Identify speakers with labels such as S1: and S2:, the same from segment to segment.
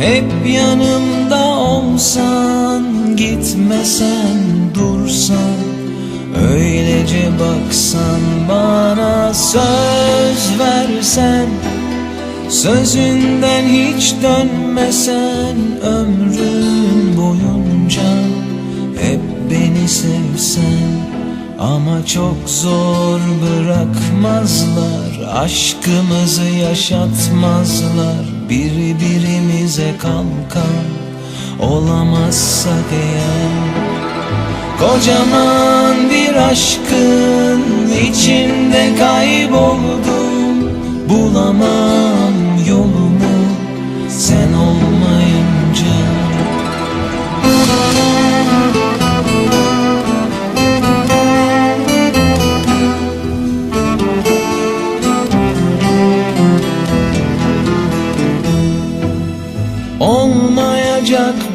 S1: hep yanımda olsan Gitmesen dursan Öylece baksan bana söz versen Sözünden hiç dönmesen ömrün boyunca Hep beni sevsen. Ama çok zor bırakmazlar Aşkımızı yaşatmazlar Biri birimize kalkan Olamazsak eğer Kocaman bir aşkın içinde kayboldum Bulamam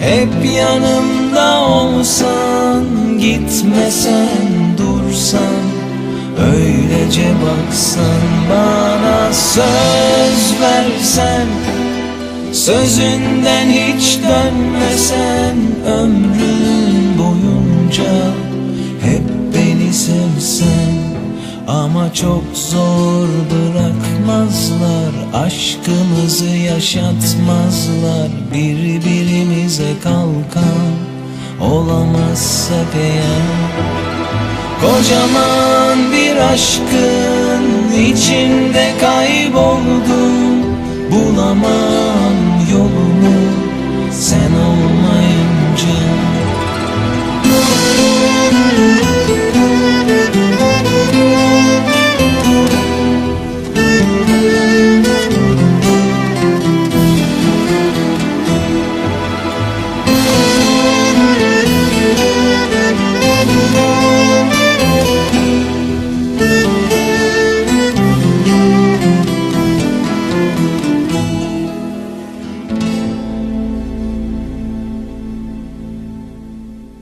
S1: hep yanımda olsan Gitmesen dursan Öylece baksan Bana söz versen Sözünden hiç dönmesen Ömrün boyunca Hep beni sevsen ama çok zor bırakmazlar Aşkımızı yaşatmazlar. Birbirimize kalkan Olamazsak eğer Kocaman bir aşkın içinde kayboldum. Bulamam